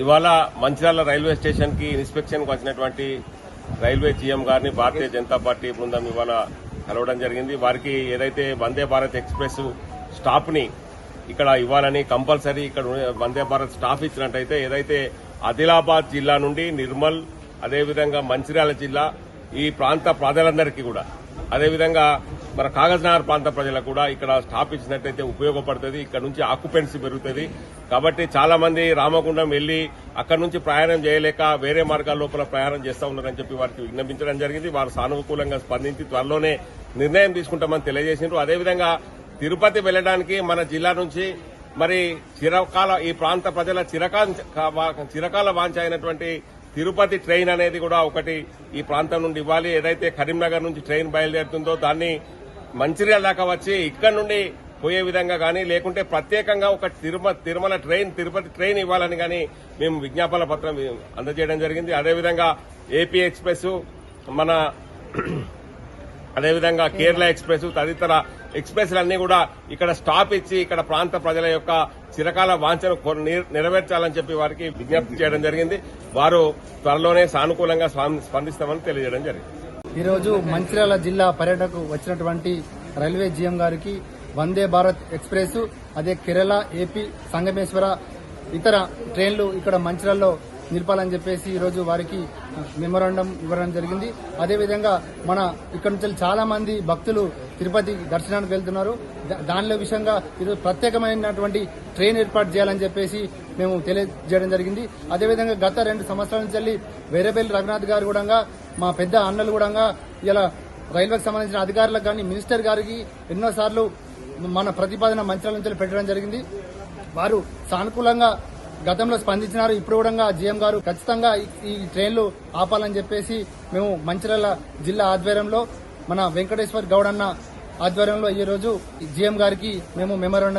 ఇవాళ మంచిర్యాల రైల్వే స్టేషన్కి ఇన్స్పెక్షన్కు వచ్చినటువంటి రైల్వే జీఎం గారిని భారతీయ జనతా పార్టీ బృందం ఇవాళ కలవడం జరిగింది. వారికి ఏదైతే వందే భారత్ ఎక్స్ప్రెస్ స్టాప్ని ఇక్కడ ఇవ్వాలని కంపల్సరీ ఇక్కడ వందే భారత్ స్టాఫ్ ఇచ్చినట్టయితే ఏదైతే ఆదిలాబాద్ జిల్లా నుండి నిర్మల్ అదేవిధంగా మంచిర్యాల జిల్లా ఈ ప్రాంత ప్రజలందరికీ కూడా అదేవిధంగా మన కాగజ్నగర్ ప్రాంత ప్రజలకు కూడా ఇక్కడ స్టాప్ ఇచ్చినట్టయితే ఉపయోగపడుతుంది. ఇక్కడ నుంచి ఆక్యుపెన్సీ పెరుగుతుంది. కాబట్టి చాలా మంది రామగుండం వెళ్ళి అక్కడ నుంచి ప్రయాణం చేయలేక వేరే మార్గాల లోపల ప్రయాణం చేస్తా ఉన్నారని చెప్పి వారికి విజ్ఞపించడం జరిగింది. వారు సానుకూలంగా స్పందించి త్వరలోనే నిర్ణయం తీసుకుంటామని తెలియజేసిండ్రు. అదేవిధంగా తిరుపతి వెళ్ళడానికి మన జిల్లా నుంచి మరి చిరకాల ఈ ప్రాంత ప్రజల చిరకాల చిరకాల వాంఛ అయినటువంటి తిరుపతి ట్రైన్ అనేది కూడా ఒకటి ఈ ప్రాంతం నుండి ఇవ్వాలి. ఏదైతే కరీంనగర్ నుంచి ట్రైన్ బయలుదేరుతుందో దాన్ని మంచిర్యాల దాకా వచ్చి ఇక్కడ నుండి పోయే విధంగా కానీ లేకుంటే ప్రత్యేకంగా ఒక తిరుమల తిరుమల ట్రైన్ తిరుపతి ట్రైన్ ఇవ్వాలని కానీ మేము విజ్ఞాపన పత్రం అందజేయడం జరిగింది. అదేవిధంగా ఏపీ ఎక్స్ప్రెస్ మన అదేవిధంగా కేరళ ఎక్స్ప్రెస్ తదితర ఎక్స్ప్రెస్లన్నీ కూడా ఇక్కడ స్టాప్ ఇచ్చి ఇక్కడ ప్రాంత ప్రజల యొక్క చిరకాల వాంఛను నెరవేర్చాలని చెప్పి వారికి విజ్ఞప్తి చేయడం జరిగింది. వారు త్వరలోనే సానుకూలంగా స్పందిస్తామని తెలియజేయడం జరిగింది. ఈరోజు మంచిర్యాల జిల్లా పర్యటనకు వచ్చినటువంటి రైల్వే జీఎం గారికి వందే భారత్ ఎక్స్ప్రెస్ అదే కేరళ ఏపీ సంగమేశ్వర ఇతర ట్రైన్లు ఇక్కడ మంచిర్యాలలో నిలపాలని చెప్పేసి ఈరోజు వారికి మెమోరాండం ఇవ్వడం జరిగింది. అదేవిధంగా మన ఇక్కడ నుంచి చాలా మంది భక్తులు తిరుపతి దర్శనానికి వెళ్తున్నారు. దా- దానిలో విషయంగా ఈరోజు ప్రత్యేకమైనటువంటి ట్రైన్ ఏర్పాటు చేయాలని చెప్పేసి మేము తెలియజేయడం జరిగింది. అదేవిధంగా గత రెండు సంవత్సరాల నుంచి వేరేపల్లి రఘునాథ్ గారు కూడా మా పెద్ద అన్నలు కూడా ఇలా రైల్వేకి సంబంధించిన అధికారులకు కానీ మినిస్టర్ గారికి ఎన్నోసార్లు మన ప్రతిపాదన మంత్రాల నుంచి పెట్టడం జరిగింది. వారు సానుకూలంగా గతంలో స్పందించినారు. ఇప్పుడు కూడా జీఎం గారు ఖచ్చితంగా ఈ- ట్రైన్లు ఆపాలని చెప్పేసి మేము మంచిర్యాల జిల్లా ఆధ్వర్యంలో మన వెంకటేశ్వర్ గౌడ్ అన్న ఆధ్వర్యంలో ఈ రోజు జీఎం గారికి మేము మెమోరాండం